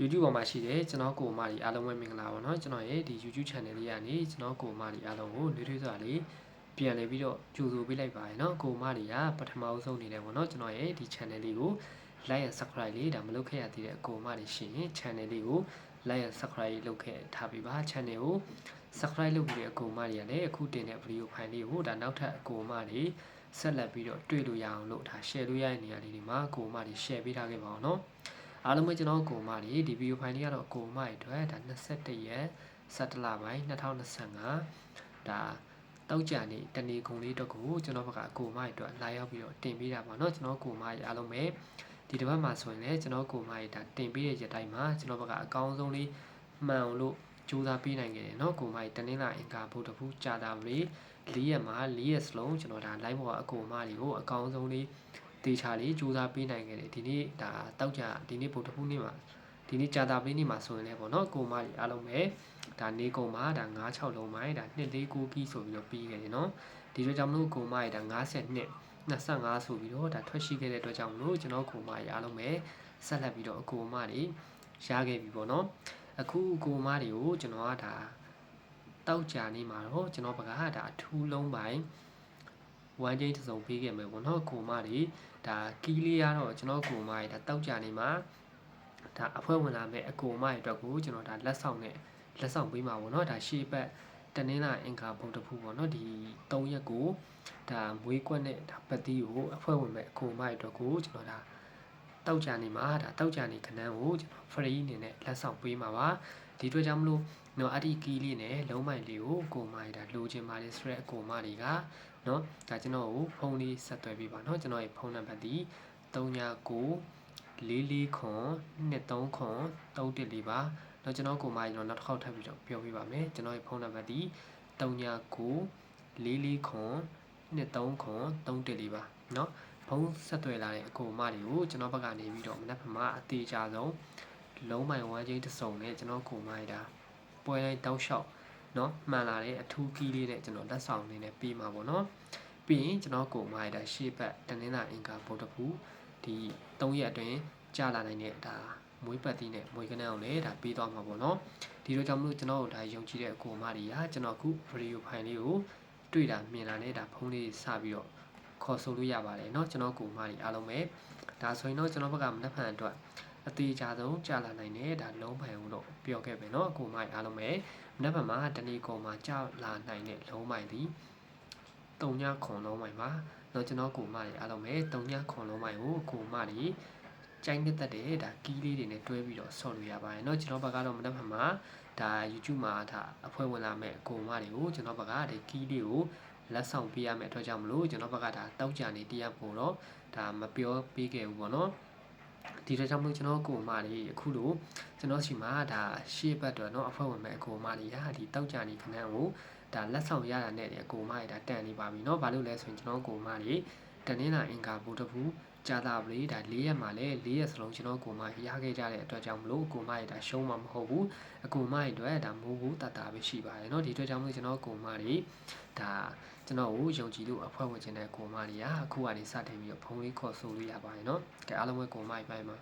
YouTube ပေါ်မှာရှိတဲ့ကျွန်တော်ကိုအမကြီးအားလုံးပဲမင်္ဂလာပါเนาะကျွန်တော်ရဲ့ဒီ YouTube channel လေးကနေကျွန်တော်ကိုအမကြီးအားလုံးကိုနှွေးထွေးစွာလေးပြန်လည်ပြီးတော့ကြိုဆိုပေးလိုက်ပါရเนาะကိုအမကြီးကပထမအဆုံးနေတယ်ပေါ့เนาะကျွန်တော်ရဲ့ဒီ channel လေးကို like and subscribe လေးဒါမလုပ်ခဲ့ရသေးတဲ့ကိုအမကြီးရှင် channel လေးကို like and subscribe လုပ်ခဲ့ထားပြီးပါ channel ကို subscribe လုပ်ပြီးတဲ့အကိုအမကြီးကလည်းအခုတင်တဲ့ video file လေးကိုဒါနောက်ထပ်အကိုအမကြီးဆက်လက်ပြီးတော့တွေ့လို့ရအောင်လို့ဒါ share လို့ရတဲ့နေရာလေးတွေမှာကိုအမကြီး share ပေးထားခဲ့ပါအောင်เนาะ အားလုံးပဲကျွန်တော်ကိုမတွေဒီဗီဒီယိုဖိုင်လေးကတော့ကိုမတွေအတွက်ဒါ21ရက်17လပိုင်း2025ဒါတောက်ကြနေတနေခုံလေးတော့ကိုကျွန်တော်ဘက်ကကိုမတွေအတွက်လာရောက်ပြီးတော့တင်ပေးတာပါเนาะကျွန်တော်ကိုမတွေအားလုံးပဲဒီတစ်ပတ်မှာဆိုရင်လည်းကျွန်တော်ကိုမတွေဒါတင်ပေးတဲ့ရက်တိုင်းမှာကျွန်တော်ဘက်ကအကောင်းဆုံးလေးမှန်အောင်လို့ကြိုးစားပေးနိုင်ခဲ့တယ်เนาะကိုမတွေတနင်္လာအင်္ဂါဗုဒ္ဓဘူးကြာတာမလေး၄ရက်မှာ၄ရက်စလုံးကျွန်တော်ဒါ live ပေါ်အကိုမတွေကိုအကောင်းဆုံးလေး တေချာလေးစူးစမ်းပေးနိုင်ခဲ့တယ်ဒီနေ့ဒါတောက်ကြဒီနေ့ဗုဒ္ဓဘူးနေ့မှာဒီနေ့ကြာတာပလေးနေ့မှာဆိုရင်လည်းပေါ့နော်ကိုမကြီးအားလုံးပဲဒါနေကုံမှာဒါ9 6လုံးပိုင်းဒါ2 4 9ကီဆိုပြီးတော့ပြီးခဲ့တယ်နော်ဒီလိုကြောင့်မလို့ကိုမကြီးဒါ52 25ဆိုပြီးတော့ဒါထွက်ရှိခဲ့တဲ့အတွက်ကြောင့်မလို့ကျွန်တော်ကိုမကြီးအားလုံးပဲဆက်လက်ပြီးတော့အကိုမတွေရခဲ့ပြီပေါ့နော်အခုကိုမတွေကိုကျွန်တော်ကဒါတောက်ကြနေမှာတော့ကျွန်တော်ဘကဒါအထူးလုံးပိုင်း ဝမ်းချင်းတစ်စုံပေးခဲ့မယ်ပေါ့နော်ကိုမတွေဒါကီးလေးကတော့ကျွန်တော်ကိုမတွေဒါတောက်ကြနေမှာဒါအဖွဲဝင်လာမဲ့အကိုမတွေအတွက်ကိုကျွန်တော်ဒါလက်ဆောင်နဲ့လက်ဆောင်ပေးမှာပေါ့နော်ဒါရှေ့ဘက်တနင်္လာအင်္ဂါဘုံတဖူပေါ့နော်ဒီ၃ရက်ကိုဒါမွေးကွက်နဲ့ဒါပတ်တီးကိုအဖွဲဝင်မဲ့အကိုမတွေအတွက်ကိုကျွန်တော်ဒါ တောက်ကြနေမှာဒါတောက်ကြနေခဏန်းကိုကျွန်တော် free အနေနဲ့လက်ဆောင်ပေးမှာပါဒီအတွက်ကြောင့်မလို့နော်အဒီကီလေးနဲ့လုံးမိုင်လေးကိုကိုမိုင်ဒါလိုချင်ပါတယ်ဆိုတဲ့အကိုမတွေကနော်ဒါကျွန်တော်ကိုဖုန်းလေးဆက်သွယ်ပေးပါနော်ကျွန်တော်ရဲ့ဖုန်းနံပါတ်ဒီ39 44ခွန်23ခွန်314ပါတော့ကျွန်တော်ကိုမိုင်ကျွန်တော်နောက်တစ်ခေါက်ထပ်ပြီးတော့ပြောပြပါမယ်ကျွန်တော်ရဲ့ဖုန်းနံပါတ်ဒီ39 44ခွန်23ခွန်314ပါနော်ဖုန်းဆက်သွယ်လာတဲ့အကိုမတွေကိုကျွန်တော်ဘက်ကနေပြီးတော့မနက်ဖြန်မှာအသေးချဆုံးလုံးမိုင်ဝမ်းချင်းတစ်စုံနဲ့ကျွန်တော်ကိုမိုင်တာပွဲတိုင်းတောက်လျှောက်เนาะမှန်လာတဲ့အထူးကီးလေးနဲ့ကျွန်တော်လက်ဆောင်နေနဲ့ပေးမှာပေါ့เนาะပြီးရင်ကျွန်တော်ကိုမိုင်တာရှေ့ဘက်တနင်္လာအင်္ဂါဗုဒ္ဓဘူးဒီ၃ရက်အတွင်းကြာလာနိုင်တဲ့ဒါမွေးပတ်သီးနဲ့မွေးကနန်းအောင်လည်းဒါပေးသွားမှာပေါ့เนาะဒီလိုကြောင့်မလို့ကျွန်တော်တို့ဒါယုံကြည်တဲ့အကိုမတွေကကျွန်တော်ခုဗီဒီယိုဖိုင်လေးကိုတွေ့တာမြင်လာတဲ့ဒါဖုန်းလေးစပြီးတော့ ခေါ်ဆိုလို့ရပါတယ်เนาะကျွန်တော်ကိုမတွေအားလုံးပဲဒါဆိုရင်တော့ကျွန်တော်ဘက်ကမနှက်ဖန်အတွက်အသေးချာဆုံးကြာလာနိုင်တဲ့ဒါလုံးပိုင်ကိုတော့ပြောခဲ့ပဲเนาะကိုမိုင်အားလုံးပဲမနှက်ဖန်မှာတနေ့ကုန်မှာကြာလာနိုင်တဲ့လုံးပိုင်ဒီတုံညခွန်လုံးပိုင်ပါเนาะကျွန်တော်ကိုမတွေအားလုံးပဲတုံညခွန်လုံးပိုင်ကိုကိုမတွေကြိုင်းတက်တဲ့ဒါကီးလေးတွေနဲ့တွဲပြီးတော့ဆော့လို့ရပါတယ်เนาะကျွန်တော်ဘက်ကတော့မနှက်ဖန်မှာဒါ YouTube မှာဒါအဖွဲဝင်လာမဲ့အကိုမတွေကိုကျွန်တော်ဘက်ကဒီကီးလေးကို လက်ဆောင်ပေးရမယ့်အတွက်ကြောင့်မလို့ကျွန်တော်ဘက်ကဒါတောက်ကြနေတရားပို့တော့ဒါမပြောပေးခဲ့ဘူးပေါ့နော်ဒီတော့ကြောင့်မလို့ကျွန်တော်ကိုမလေးအခုလို့ကျွန်တော်စီမှာဒါရှေ့ဘက်တော့เนาะအဖွဲ့ဝင်မဲ့အကိုမလေးဟာဒီတောက်ကြနေခဏကိုဒါလက်ဆောင်ရတာနဲ့အကိုမလေးဒါတန်နေပါပြီเนาะဘာလို့လဲဆိုရင်ကျွန်တော်ကိုမလေး တနင်္လာအင်္ဂါဗုဒ္ဓဘူးကြာတာပလေးဒါ၄ရက်မှာလည်း၄ရက်စလုံးကျွန်တော်ကိုမရခဲ့ကြတဲ့အတွက်ကြောင့်မလို့ကိုမရဒါရှုံးမှာမဟုတ်ဘူးအကိုမရအတွက်ဒါမိုးဘူးတတ်တာပဲရှိပါတယ်เนาะဒီအတွက်ကြောင့်မလို့ကျွန်တော်ကိုမတွေဒါကျွန်တော်ကိုယုံကြည်လို့အဖွဲ့ဝင်ခြင်းတဲ့ကိုမတွေကအခုကနေစတင်ပြီးတော့ဖုန်းလေးခေါ်ဆိုလို့ရပါတယ်เนาะကဲအားလုံးပဲကိုမရပိုင်းပါ